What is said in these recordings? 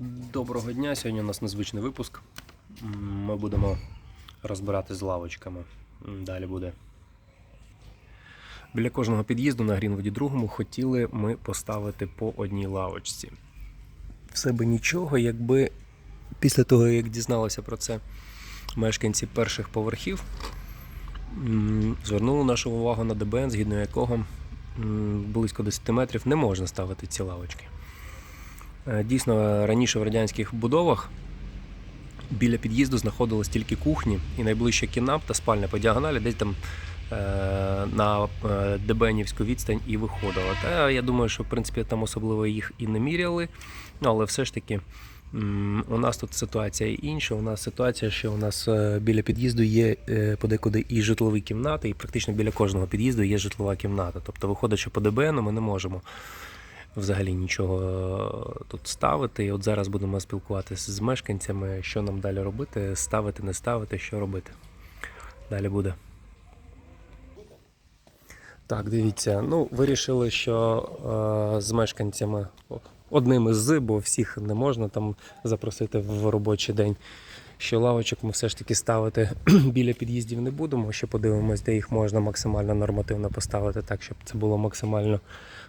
Доброго дня. Сьогодні у нас незвичний випуск. Ми будемо розбирати з лавочками. Далі буде. Біля кожного під'їзду на Грінвуді другому хотіли ми поставити по одній лавочці. Все би нічого, якби після того, як дізналися про це мешканці перших поверхів, звернули нашу увагу на ДБН, згідно якого близько 10 метрів не можна ставити ці лавочки. Е, Дійсно, раніше в радянських будовах біля під'їзду знаходились тільки кухні, і найближча кімната, спальня по діагоналі, десь там е, на е, Дебенівську відстань і виходила. Та я думаю, що в принципі там особливо їх і не міряли, але все ж таки. У нас тут ситуація інша. У нас ситуація, що у нас біля під'їзду є подекуди і житлові кімнати, і практично біля кожного під'їзду є житлова кімната. Тобто, виходить, що по ДБНу ми не можемо взагалі нічого тут ставити. І от зараз будемо спілкуватися з мешканцями, що нам далі робити, ставити, не ставити, що робити. Далі буде. Так, дивіться. Ну, вирішили, що е, з мешканцями одним із, бо всіх не можна там запросити в робочий день. Що лавочок ми все ж таки ставити біля під'їздів не будемо. Ще подивимось, де їх можна максимально нормативно поставити, так, щоб це було максимально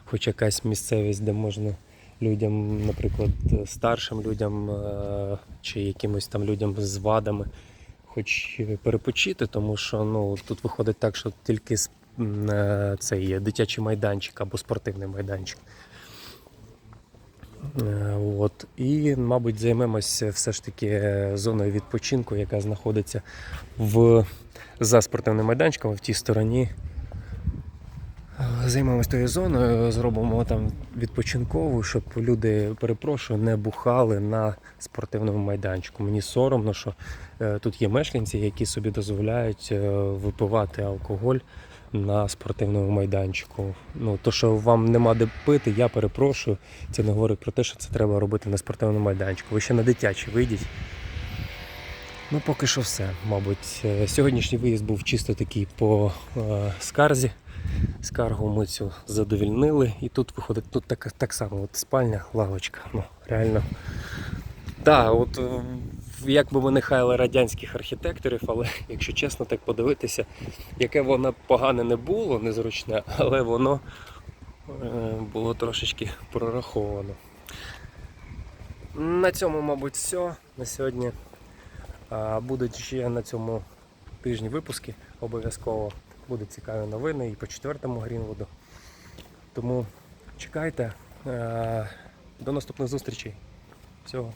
хоч якась місцевість, де можна людям, наприклад, старшим людям е, чи якимось там людям з вадами, хоч перепочити, тому що ну, тут виходить так, що тільки е, цей дитячий майданчик або спортивний майданчик. Е, От. І, мабуть, займемося все ж таки е, зоною відпочинку, яка знаходиться в, за спортивним майданчиком в тій стороні. Займемось тою зоною, зробимо там відпочинкову, щоб люди, перепрошую, не бухали на спортивному майданчику. Мені соромно, що е, тут є мешканці, які собі дозволяють випивати алкоголь на спортивному майданчику. Ну, то, що вам нема де пити, я перепрошую. Це не говорить про те, що це треба робити на спортивному майданчику. Ви ще на дитячий вийдіть. Ну, поки що все, мабуть. Е, Сьогоднішній виїзд був чисто такий по е, скарзі. Скаргу ми цю задовільнили. І тут виходить тут так, так само от спальня, лавочка. Ну, реально. Так, от е, як би ми не хаяли радянських архітекторів, але якщо чесно так подивитися, яке воно погане не було, незручне, але воно е, було трошечки прораховано. На цьому, мабуть, все на сьогодні. Будуть ще на цьому тижні випуски обов'язково. Будуть цікаві новини і по четвертому Грінвуду. Тому чекайте. Е, До наступних зустрічей. Всього.